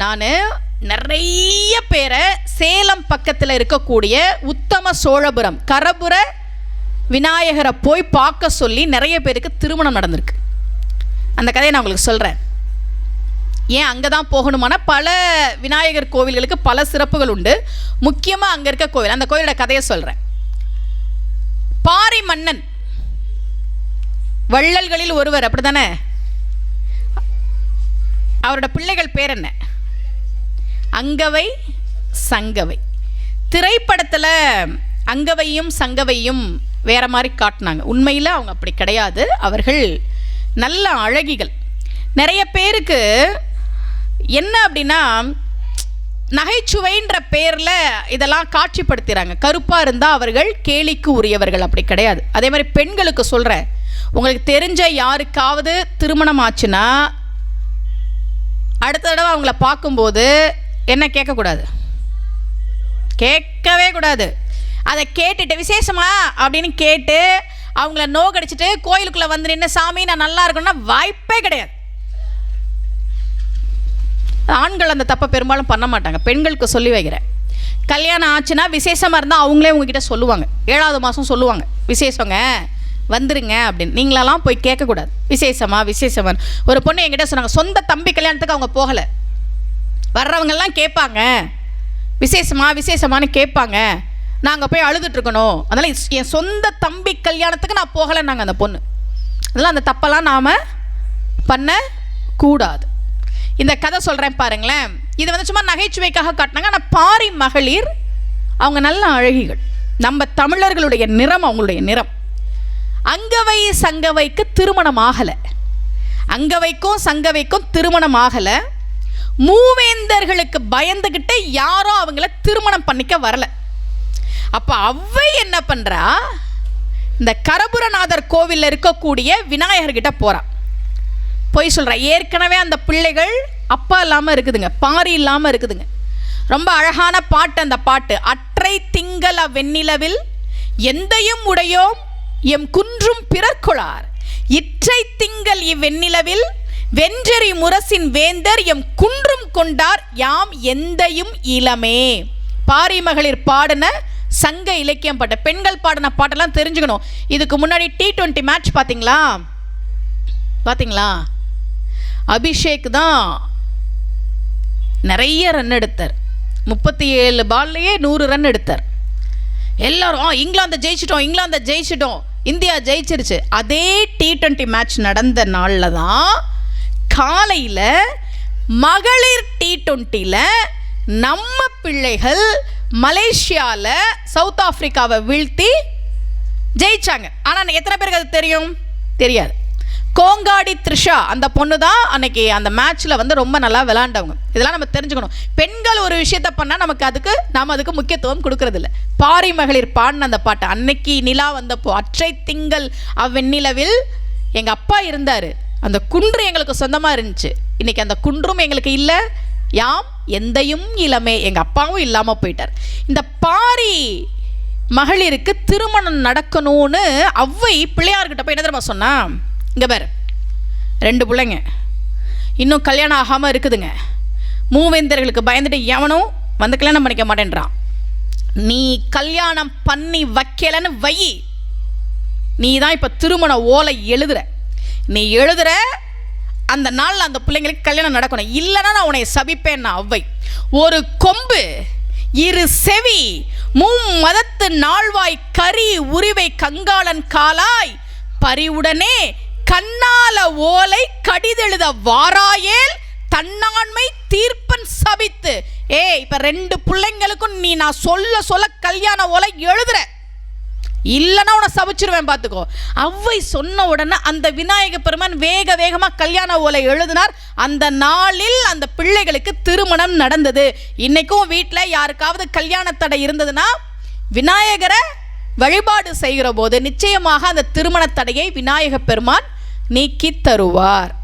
நான் நிறைய பேரை சேலம் பக்கத்தில் இருக்கக்கூடிய உத்தம சோழபுரம் கரபுர விநாயகரை போய் பார்க்க சொல்லி நிறைய பேருக்கு திருமணம் நடந்திருக்கு. அந்த கதையை நான் உங்களுக்கு சொல்கிறேன் ஏன் அங்கே தான் போகணுமான பல விநாயகர் கோவில்களுக்கு பல சிறப்புகள் உண்டு. முக்கியமாக அங்கே இருக்க கோவில் அந்த கோவிலோட கதையை சொல்கிறேன் பாரி மன்னன் வள்ளல்களில் ஒருவர் அப்படி தானே அவரோட பிள்ளைகள் பேர் என்ன? அங்கவை சங்கவை. திரைப்படத்தில் அங்கவையும் சங்கவையும் வேற மாதிரி காட்டினாங்க. உண்மையில் அவங்க அப்படி கிடையாது. அவர்கள் நல்ல அழகிகள். நிறைய பேருக்கு என்ன அப்படின்னா நகைச்சுவைன்ற பேரில் இதெல்லாம் காட்சிப்படுத்துகிறாங்க கருப்பாக இருந்தால் அவர்கள் கேலிக்கு உரியவர்கள். அப்படி கிடையாது. அதே மாதிரி பெண்களுக்கு சொல்கிறேன் உங்களுக்கு தெரிஞ்ச யாருக்காவது திருமணம் ஆச்சுன்னா அடுத்த தடவை அவங்கள பார்க்கும்போது என்ன கேட்கக்கூடாது? கேட்கவே கூடாது. அதை கேட்டுட்டு விசேஷமா அப்படின்னு கேட்டு அவங்கள நோக்கடிச்சிட்டு கோயிலுக்குள்ளே வந்து நின்று சாமி நான் நல்லா இருக்கணும்னா வாய்ப்பே கிடையாது. ஆண்கள் அந்த தப்பை பெரும்பாலும் பண்ண மாட்டாங்க. பெண்களுக்கு சொல்லி வைக்கிறேன். கல்யாணம் ஆச்சுன்னா விசேஷமாக இருந்தால் அவங்களே உங்ககிட்ட சொல்லுவாங்க. ஏழாவது மாதம் சொல்லுவாங்க. விசேஷங்க வந்துருங்க அப்படின்னு. நீங்களெல்லாம் போய் கேட்கக்கூடாது. விசேஷமா விசேஷமா ஒரு பொண்ணு என்கிட்ட சொன்னாங்க சொந்த தம்பி கல்யாணத்துக்கு அவங்க போகலை. வர்றவங்கெல்லாம் கேட்பாங்க. விசேஷமா விசேஷமானு கேட்பாங்க. நாங்கள் போய் அழுதுட்ருக்கணும் அதனால் என் சொந்த தம்பி கல்யாணத்துக்கு நான் போகலைன்னாங்க அந்த பொண்ணு. அதெல்லாம் அந்த தப்பெல்லாம் நாம் பண்ண கூடாது இந்த கதை சொல்கிறேன் பாருங்களேன். இது வந்து சும்மா நகைச்சுவைக்காக காட்டினாங்க. ஆனால் பாரி மகளிர் அவங்க நல்ல அழகிகள். நம்ம தமிழர்களுடைய நிறம் அவங்களுடைய நிறம். அங்கவை சங்கவைக்கு திருமணம் ஆகலை. அங்கவைக்கும் சங்கவைக்கும் திருமணம் ஆகலை. மூவேந்தர்களுக்கு பயந்துக்கிட்டு யாரும் அவங்கள திருமணம் பண்ணிக்க வரல. அப்போ அவ்வை என்ன பண்ணுறா இந்த கரபுரநாதர் கோவிலில் இருக்கக்கூடிய விநாயகர்கிட்ட போகிறான் போய் சொல்கிறா ஏற்கனவே அந்த பிள்ளைகள் அப்பா இல்லாமல் இருக்குதுங்க பாரி இல்லாமல் இருக்குதுங்க. ரொம்ப அழகான பாட்டு அந்த பாட்டு அற்றை திங்கள வெண்ணிலவில் எந்தையும் உடையோம் எம் குன்றும் பிறர்கொளார். இற்றை திங்கள் இவ்வெண்ணிலவில் வென்றெறி முரசின் வேந்தர் எம் குன்றும் கொண்டார் யாம் எந்தையும் இளமே. பாரி மகளிர் பாடின சங்க இலக்கியம் பாட்டு பெண்கள் பாடின பாட்டெல்லாம் தெரிஞ்சுக்கணும். இதுக்கு முன்னாடி டி டுவெண்ட்டி மேட்ச் பார்த்தீங்களா பார்த்தீங்களா அபிஷேக் தான் நிறைய ரன் எடுத்தார். முப்பத்தி ஏழு பால்லையே நூறு ரன் எடுத்தார். எல்லாரும் "ஆ, இங்கிலாந்தை ஜெயிச்சிட்டோம் இங்கிலாந்தை ஜெயிச்சிட்டோம் இந்தியா ஜெயிச்சிருச்சு. அதே டி ட்வெண்ட்டி மேட்ச் நடந்த நாளில் தான் காலையில் மகளிர் டி டுவெண்ட்டியில் நம்ம பிள்ளைகள் மலேசியாவில் சவுத் ஆஃப்ரிக்காவை வீழ்த்தி ஜெயிச்சாங்க. ஆனால் எத்தனை பேருக்கு அது தெரியும்? தெரியாது. கோங்காடி த்ரிஷா அந்த பொண்ணு தான் அன்னைக்கு அந்த மேட்ச்சில் வந்து ரொம்ப நல்லா விளாண்டவங்க. இதெல்லாம் நம்ம தெரிஞ்சுக்கணும். பெண்கள் ஒரு விஷயத்த பண்ணால் நமக்கு அதுக்கு நாம் அதுக்கு முக்கியத்துவம் கொடுக்கறதில்ல. பாரி மகளிர் பாடின அந்த பாட்டு அன்னைக்கு நிலா வந்தப்போ அற்றை திங்கள் அவ்வெண்ணிலவில் எங்கள் அப்பா இருந்தார். அந்த குன்று எங்களுக்கு சொந்தமாக இருந்துச்சு. இன்னைக்கு அந்த குன்றும் எங்களுக்கு இல்லை. யாம் எந்தையும் இளமே. எங்கள் அப்பாவும் இல்லாமல் போயிட்டார். இந்த பாரி மகளிருக்கு திருமணம் நடக்கணும்னு அவ்வை பிள்ளையார்கிட்ட போய் என்ன தெரியுமா சொன்னா? இங்கே பாரு. ரெண்டு பிள்ளைங்க. இன்னும் கல்யாணம் ஆகாமல் இருக்குதுங்க. மூவேந்தர்களுக்கு பயந்துட்டு எவனும் வந்து கல்யாணம் பண்ணிக்க மாட்டேன்றான். நீ கல்யாணம் பண்ணி வைக்கலன்னு வை. நீ தான் இப்போ திருமண ஓலை எழுதுற. நீ எழுதுற அந்த நாளில் அந்த பிள்ளைங்களுக்கு கல்யாணம் நடக்கணும். இல்லைன்னா நான் உன்னை சபிப்பேன் நான் அவ்வை. ஒரு கொம்பு இரு செவி மும்மதத்து நாள்வாய் கரி உரிவை கங்காளன் காலாய் பரிவுடனே கண்ணால ஓலை கடிதெழுத வாராயேல் தன்னாண்மை தீர்ப்பன் சபித்து. ஏய் இப்ப ரெண்டு பிள்ளைங்களுக்கும் நீ நான் சொல்ல சொல்ல கல்யாண ஓலை எழுதுற. இல்லைன்னா உன்னை சபிச்சிருவேன் பார்த்துக்கோ. அவ்வை சொன்ன உடனே அந்த விநாயக பெருமான் வேக வேகமாக கல்யாண ஓலை எழுதினார். அந்த நாளில் அந்த பிள்ளைகளுக்கு திருமணம் நடந்தது. இன்னைக்கும் வீட்டில் யாருக்காவது கல்யாண தடை இருந்ததுன்னா விநாயகரை வழிபாடு செய்கிற போது நிச்சயமாக அந்த திருமண தடையை விநாயக பெருமான் நீக்கி தருவார்.